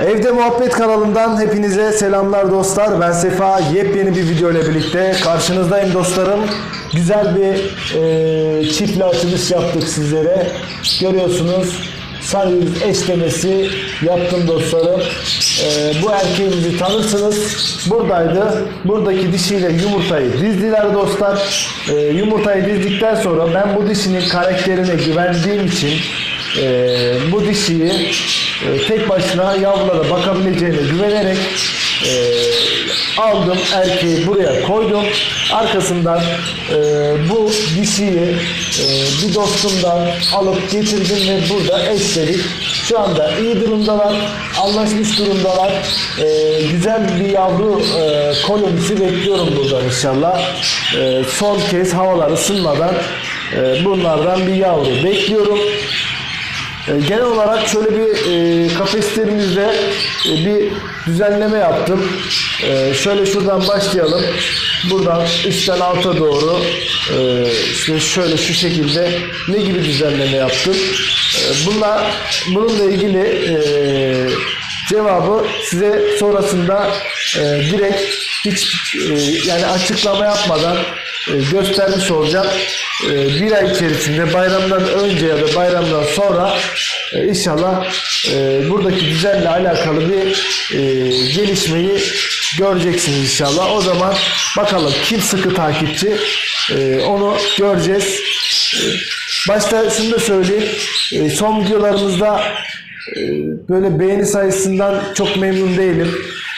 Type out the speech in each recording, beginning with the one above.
Evde Muhabbet kanalından hepinize selamlar dostlar. Ben Sefa. Yepyeni bir video ile birlikte karşınızdayım dostlarım. Güzel bir e, çiftle açılış yaptık sizlere. Görüyorsunuz sayı eşlemesi yaptım dostlarım. E, bu erkeğimizi tanırsınız. Buradaydı. Buradaki dişiyle yumurtayı dizdiler dostlar. E, yumurtayı dizdikten sonra ben bu dişinin karakterine güvendiğim için e, bu dişiyi e, tek başına yavrulara bakabileceğine güvenerek e, aldım erkeği buraya koydum. Arkasından e, bu dişiyi e, bir dostumdan alıp getirdim ve burada eşledik. Şu anda iyi durumdalar, anlaşmış durumdalar. E, güzel bir yavru e, kolonisi bekliyorum buradan inşallah. E, son kez havalar ısınmadan e, bunlardan bir yavru bekliyorum. E, Genel olarak şöyle bir e, kafeslerimizde e, bir düzenleme yaptım. E, şöyle şuradan başlayalım. Buradan üstten alta doğru e, işte şöyle şu şekilde ne gibi düzenleme yaptım. E, bunlar bununla ilgili e, cevabı size sonrasında direkt hiç yani açıklama yapmadan göstermiş olacağım. E, bir ay içerisinde bayramdan önce ya da bayramdan sonra e, inşallah e, buradaki düzenle alakalı bir e, gelişmeyi göreceksiniz inşallah. O zaman bakalım kim sıkı takipçi e, onu göreceğiz. E, başta şunu da söyleyeyim. E, son videolarımızda e, böyle beğeni sayısından çok memnun değilim.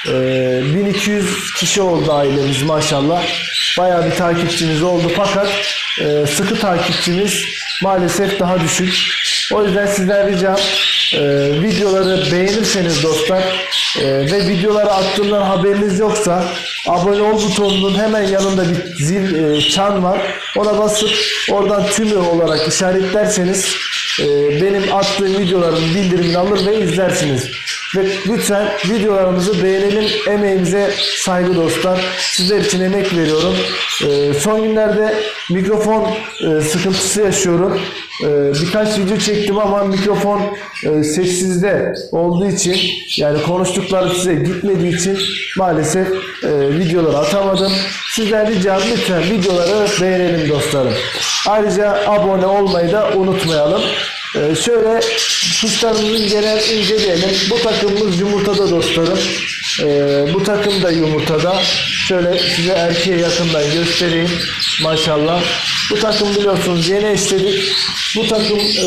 Ee, 1200 kişi oldu ailemiz maşallah. Bayağı bir takipçimiz oldu fakat e, sıkı takipçimiz maalesef daha düşük. O yüzden sizden ricam e, videoları beğenirseniz dostlar e, ve videoları attığımdan haberiniz yoksa abone ol butonunun hemen yanında bir zil e, çan var. Ona basıp oradan tümü olarak işaretlerseniz e, benim attığım videoların bildirimini alır ve izlersiniz. Ve lütfen videolarımızı beğenelim. Emeğimize saygı dostlar. Sizler için emek veriyorum. Ee, son günlerde mikrofon e, sıkıntısı yaşıyorum. Ee, birkaç video çektim ama mikrofon e, sessizde olduğu için yani konuştuklarım size gitmediği için maalesef e, videoları atamadım. Sizden ricam lütfen videoları beğenelim dostlarım. Ayrıca abone olmayı da unutmayalım. Ee, şöyle kuşlarımızın genel inceleyelim. Bu takımımız yumurtada dostlarım. Ee, bu takım da yumurtada. Şöyle size erkeğe yakından göstereyim. Maşallah. Bu takım biliyorsunuz yeni eşledik. Bu takım e,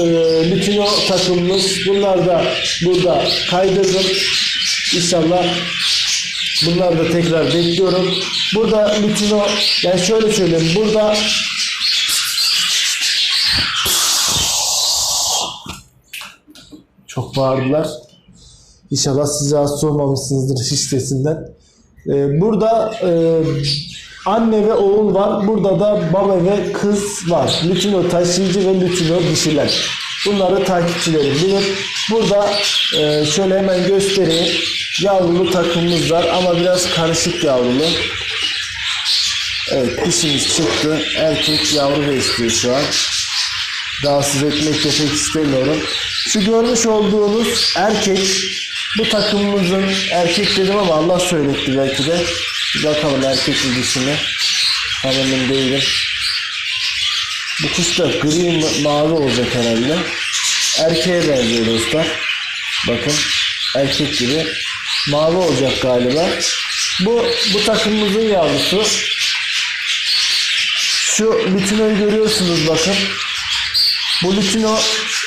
Lutino takımımız. Bunlar da burada kaydırdım. İnşallah Bunlar da tekrar bekliyorum. Burada Lutino yani şöyle söyleyeyim. Burada Çok bağırdılar. İnşallah siz rahatsız olmamışsınızdır şiş sesinden. Ee, burada e, anne ve oğul var. Burada da baba ve kız var. Lütino taşıyıcı ve Lütino dişiler. Bunları takipçilerim bilir. Burada e, şöyle hemen göstereyim. Yavrulu takımımız var ama biraz karışık yavrulu. Evet dişimiz çıktı. Erkek yavru besliyor şu an rahatsız etmek de istemiyorum. Şu görmüş olduğunuz erkek bu takımımızın erkek dedim ama Allah söyletti belki de. Bakalım erkek mi? Tam değilim. Bu kuş da gri ma- mavi olacak herhalde. Erkeğe benziyor dostlar. Bakın erkek gibi mavi olacak galiba. Bu bu takımımızın yavrusu. Şu bütünü görüyorsunuz bakın. Bu Lutino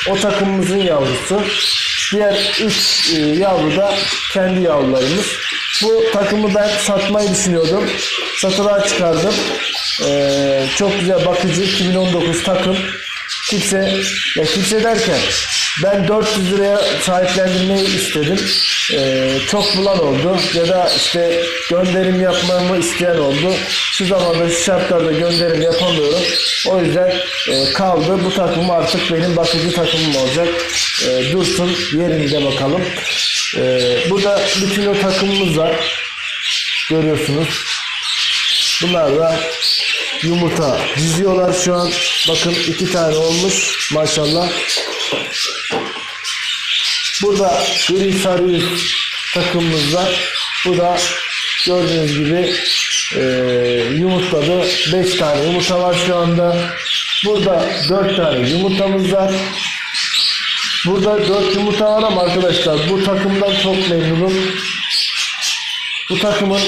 o takımımızın yavrusu. Diğer üç e, yavru da kendi yavrularımız. Bu takımı ben satmayı düşünüyordum. Satılığa çıkardım. E, çok güzel bakıcı 2019 takım. Kimse, ya kimse derken ben 400 liraya sahiplendirmeyi istedim. E, çok bulan oldu ya da işte gönderim yapmamı isteyen oldu. Şu zamanda şu şartlarda gönderim yapamıyorum. O yüzden e, kaldı. Bu takım artık benim bakıcı takımım olacak. E, dursun yerinde bakalım. E, burada bütün o takımımız var. Görüyorsunuz. Bunlar da yumurta diziyorlar şu an. Bakın iki tane olmuş maşallah. Burada gri sarı yüz takımımız var. Bu da gördüğünüz gibi e, yumurtladı. 5 tane yumurta var şu anda. Burada 4 tane yumurtamız var. Burada 4 yumurta var ama arkadaşlar bu takımdan çok memnunum. Bu takımın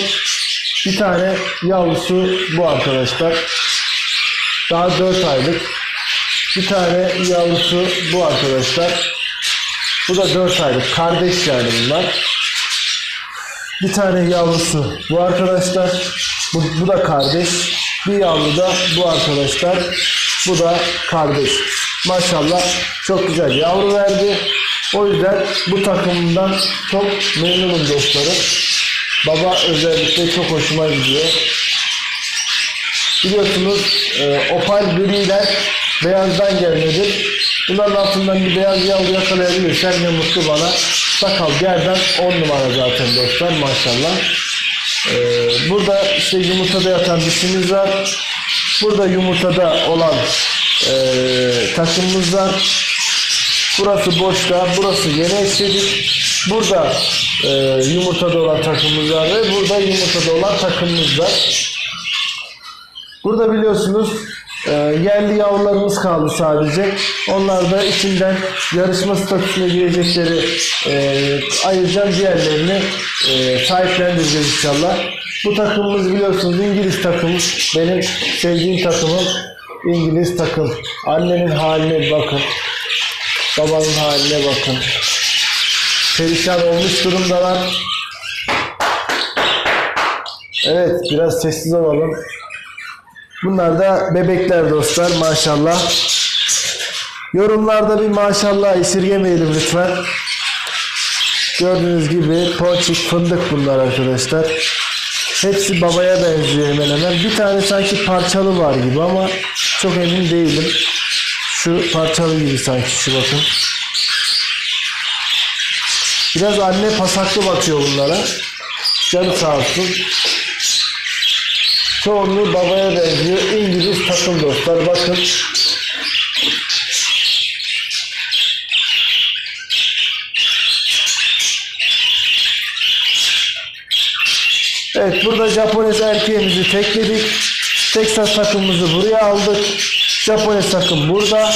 bir tane yavrusu bu arkadaşlar. Daha 4 aylık. Bir tane yavrusu bu arkadaşlar. Bu da 4 aylık. Kardeş yani bunlar. Bir tane yavrusu bu arkadaşlar. Bu, bu da kardeş. Bir yavru da bu arkadaşlar. Bu da kardeş. Maşallah çok güzel yavru verdi. O yüzden bu takımdan çok memnunum dostlarım. Baba özellikle çok hoşuma gidiyor. Biliyorsunuz e, opal griler beyazdan gelmedir. Bunların altından bir beyaz yavru yakalayabilirsem ne mutlu bana. Sakal gerden 10 numara zaten dostlar maşallah. E, burada işte yumurtada yatan dişimiz var. Burada yumurtada olan e, takımımız var. Burası boşta, burası yeni eşledik. Burada e, yumurtada olan takımımız var ve burada yumurtada olan takımımız var. Burada biliyorsunuz e, yerli yavrularımız kaldı sadece. Onlar da içinden yarışma statüsüne girecekleri e, ayıracağım diğerlerini e, sahiplendireceğiz inşallah. Bu takımımız biliyorsunuz İngiliz takımı. Benim sevdiğim takımım İngiliz takım. Annenin haline bakın. Babanın haline bakın. Perişan olmuş durumdalar. Evet biraz sessiz olalım. Bunlar da bebekler dostlar maşallah. Yorumlarda bir maşallah esirgemeyelim lütfen. Gördüğünüz gibi ponçik fındık bunlar arkadaşlar. Hepsi babaya benziyor hemen hemen. Bir tane sanki parçalı var gibi ama çok emin değilim. Şu parçalı gibi sanki şu bakın. Biraz anne pasaklı bakıyor bunlara. Canı sağ olsun. Çoğunluğu babaya benziyor. İngiliz takım dostlar. Bakın. Evet burada Japones erkeğimizi tekledik. Texas takımımızı buraya aldık. Japones takım burada.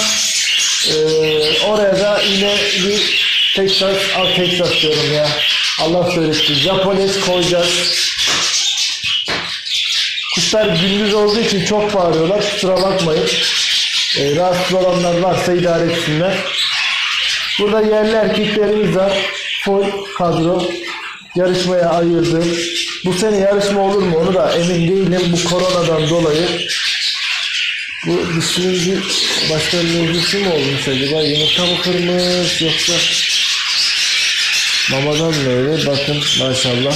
Ee, oraya da yine bir Texas, al Texas diyorum ya. Allah söyletti. Japones koyacağız. Kuşlar gündüz olduğu için çok bağırıyorlar. Kusura bakmayın. Ee, rahatsız olanlar varsa idare etsinler. Burada yerli erkeklerimiz var. Full kadro. Yarışmaya ayırdım. Bu sene yarışma olur mu onu da emin değilim. Bu koronadan dolayı. Bu bir başka mevzusu mu olmuş acaba? Yumurta mı kırmış yoksa mamadan mı öyle? Bakın maşallah.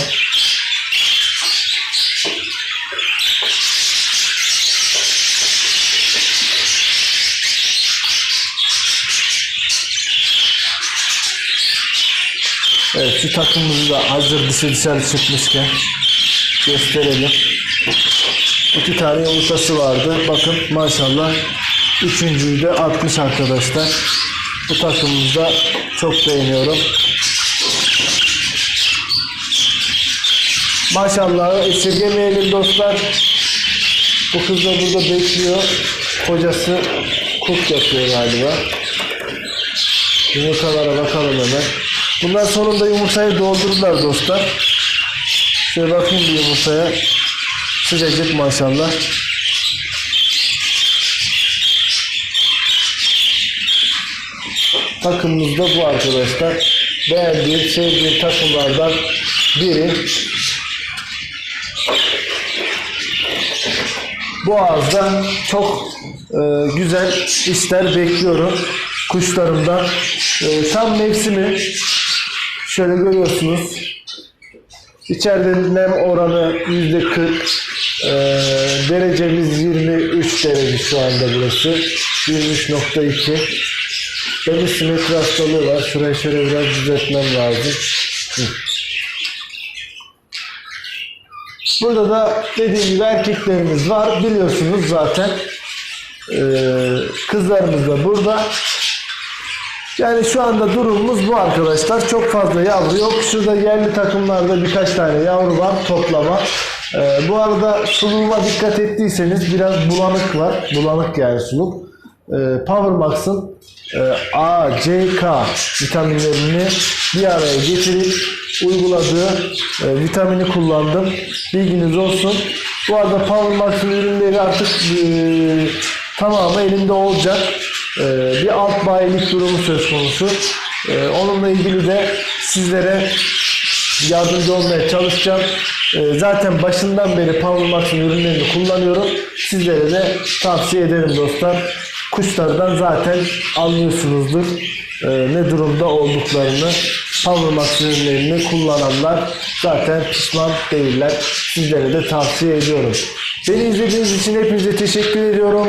Evet şu takımımızı da hazır dışı dışarı çıkmışken gösterelim. İki tane yumurtası vardı. Bakın maşallah üçüncüyü de atmış arkadaşlar. Bu takımımızı da çok beğeniyorum. Maşallah esirgemeyelim dostlar. Bu kız da burada bekliyor. Kocası kurt yapıyor galiba. Yumurtalara bakalım hemen. Bunlar sonunda yumurtayı doldurdular dostlar. Şöyle bakayım bir yumurtaya. Sıcacık maşallah. Takımımız da bu arkadaşlar. Beğendiğim, sevdiğim takımlardan biri. Boğaz'da çok e, güzel işler bekliyorum kuşlarımdan. E, tam mevsimi şöyle görüyorsunuz. İçeride nem oranı yüzde 40. E, derecemiz 23 derece şu anda burası. 23.2. Benim simetri hastalığı var. Şurayı şöyle biraz düzeltmem lazım. Hı. Burada da dediğim gibi erkeklerimiz var. Biliyorsunuz zaten. Ee, kızlarımız da burada. Yani şu anda durumumuz bu arkadaşlar. Çok fazla yavru yok. Şurada yerli takımlarda birkaç tane yavru var toplama. Ee, bu arada suluğuma dikkat ettiyseniz biraz bulanık var. Bulanık yani suluk. Ee, Power Max'ın e, A, C, K vitaminlerini bir araya getirip uyguladığı e, vitamini kullandım. Bilginiz olsun. Bu arada Power Max'ın ürünleri artık e, tamamı elimde olacak. E, bir alt bayilik durumu söz konusu. E, onunla ilgili de sizlere yardımcı olmaya çalışacağım. Ee, zaten başından beri Power Max'ın ürünlerini kullanıyorum. Sizlere de tavsiye ederim dostlar. Kuşlardan zaten anlıyorsunuzdur ee, ne durumda olduklarını. Power Max ürünlerini kullananlar zaten pişman değiller. Sizlere de tavsiye ediyorum. Beni izlediğiniz için hepinize teşekkür ediyorum.